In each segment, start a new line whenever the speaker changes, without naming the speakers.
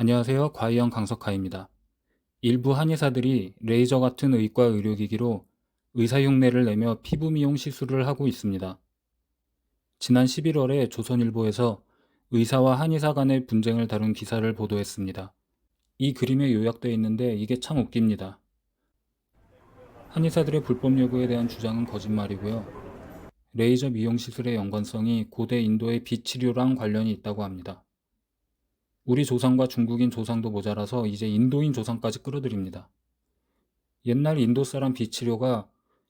안녕하세요. 과이형 강석하입니다. 일부 한의사들이 레이저 같은 의과 의료기기로 의사 흉내를 내며 피부 미용 시술을 하고 있습니다. 지난 11월에 조선일보에서 의사와 한의사 간의 분쟁을 다룬 기사를 보도했습니다. 이 그림에 요약되어 있는데 이게 참 웃깁니다. 한의사들의 불법 요구에 대한 주장은 거짓말이고요. 레이저 미용 시술의 연관성이 고대 인도의 비치료랑 관련이 있다고 합니다. 우리 조상과 중국인 조상도 모자라서 이제 인도인 조상까지 끌어들입니다. 옛날 인도 사람 비치료가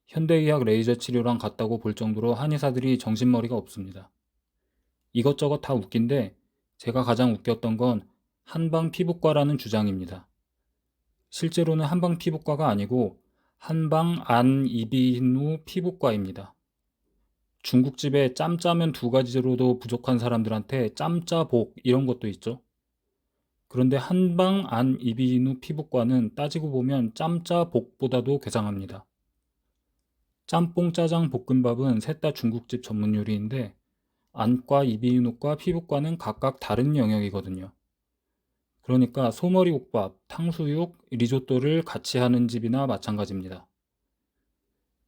현대의학 레이저 치료랑 같다고 볼 정도로 한의사들이 정신머리가 없습니다. 이것저것 다 웃긴데 제가 가장 웃겼던 건 한방 피부과라는 주장입니다. 실제로는 한방 피부과가 아니고 한방 안 이비인후 피부과입니다. 중국집에 짬짜면 두 가지로도 부족한 사람들한테 짬짜복 이런 것도 있죠. 그런데 한방 안 이비인후 피부과는 따지고 보면 짬짜복보다도 괴상합니다. 짬뽕 짜장 볶음밥은 셋 다 중국집 전문 요리인데 안과 이비인후과 피부과는 각각 다른 영역이거든요. 그러니까 소머리국밥, 탕수육, 리조또를 같이 하는 집이나 마찬가지입니다.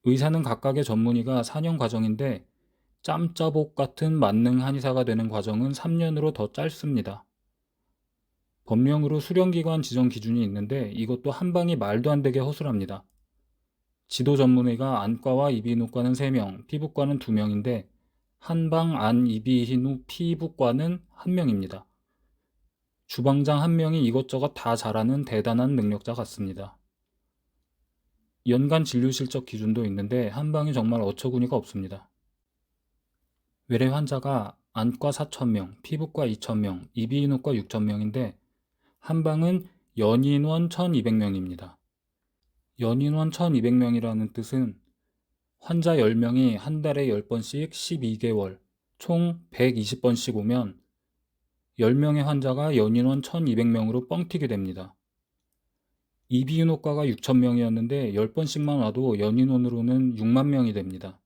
의사는 각각의 전문의가 4년 과정인데 짬짜복 같은 만능 한의사가 되는 과정은 3년으로 더 짧습니다. 법령으로 수련기관 지정 기준이 있는데 이것도 한 방이 말도 안 되게 허술합니다. 지도 전문의가 안과와 이비인후과는 3명, 피부과는 2명인데 한방 안 이비인후 피부과는 1명입니다. 주방장 1명이 이것저것 다 잘하는 대단한 능력자 같습니다. 연간 진료 실적 기준도 있는데 한방이 정말 어처구니가 없습니다. 외래 환자가 안과 4,000명, 피부과 2,000명, 이비인후과 6,000명인데 한방은 연인원 1,200명입니다. 연인원 1,200명이라는 뜻은 환자 10명이 한 달에 10번씩 12개월, 총 120번씩 오면 10명의 환자가 연인원 1,200명으로 뻥튀게 됩니다. 이비인후과가 6,000명이었는데 10번씩만 와도 연인원으로는 6만 명이 됩니다.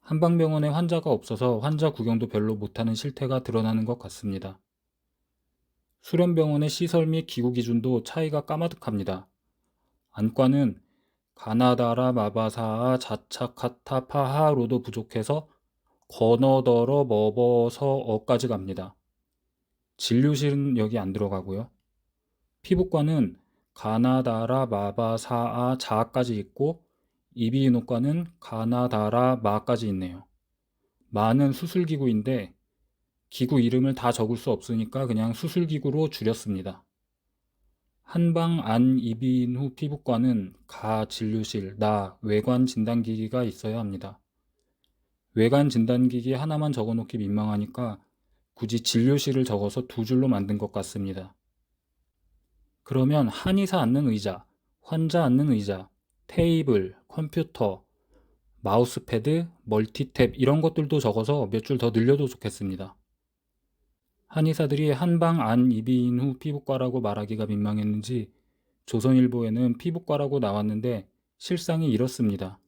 한방병원에 환자가 없어서 환자 구경도 별로 못하는 실태가 드러나는 것 같습니다. 수련병원의 시설 및 기구 기준도 차이가 까마득합니다. 안과는 가나다라 마바사아 자차카타파하로도 부족해서 건어더러 머버서 어까지 갑니다. 진료실은 여기 안 들어가고요. 피부과는 가나다라 마바사아 자까지 있고 이비인후과는 가나다라 마까지 있네요. 마는 수술기구인데 기구 이름을 다 적을 수 없으니까 그냥 수술기구로 줄였습니다. 한방 안 이비인후 피부과는 가 진료실, 나 외관 진단기기가 있어야 합니다. 외관 진단기기 하나만 적어놓기 민망하니까 굳이 진료실을 적어서 두 줄로 만든 것 같습니다. 그러면 한의사 앉는 의자, 환자 앉는 의자, 테이블, 컴퓨터, 마우스패드, 멀티탭 이런 것들도 적어서 몇 줄 더 늘려도 좋겠습니다. 한의사들이 한방 안 이비인 후 피부과라고 말하기가 민망했는지 조선일보에는 피부과라고 나왔는데 실상이 이렇습니다.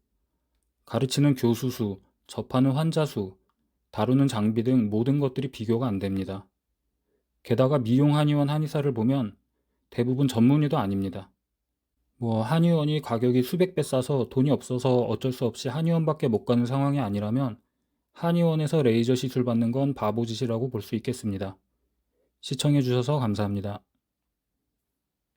가르치는 교수 수, 접하는 환자 수, 다루는 장비 등 모든 것들이 비교가 안 됩니다. 게다가 미용 한의원 한의사를 보면 대부분 전문의도 아닙니다. 뭐 한의원이 가격이 수백 배 싸서 돈이 없어서 어쩔 수 없이 한의원밖에 못 가는 상황이 아니라면 한의원에서 레이저 시술 받는 건 바보 짓이라고 볼 수 있겠습니다. 시청해 주셔서 감사합니다.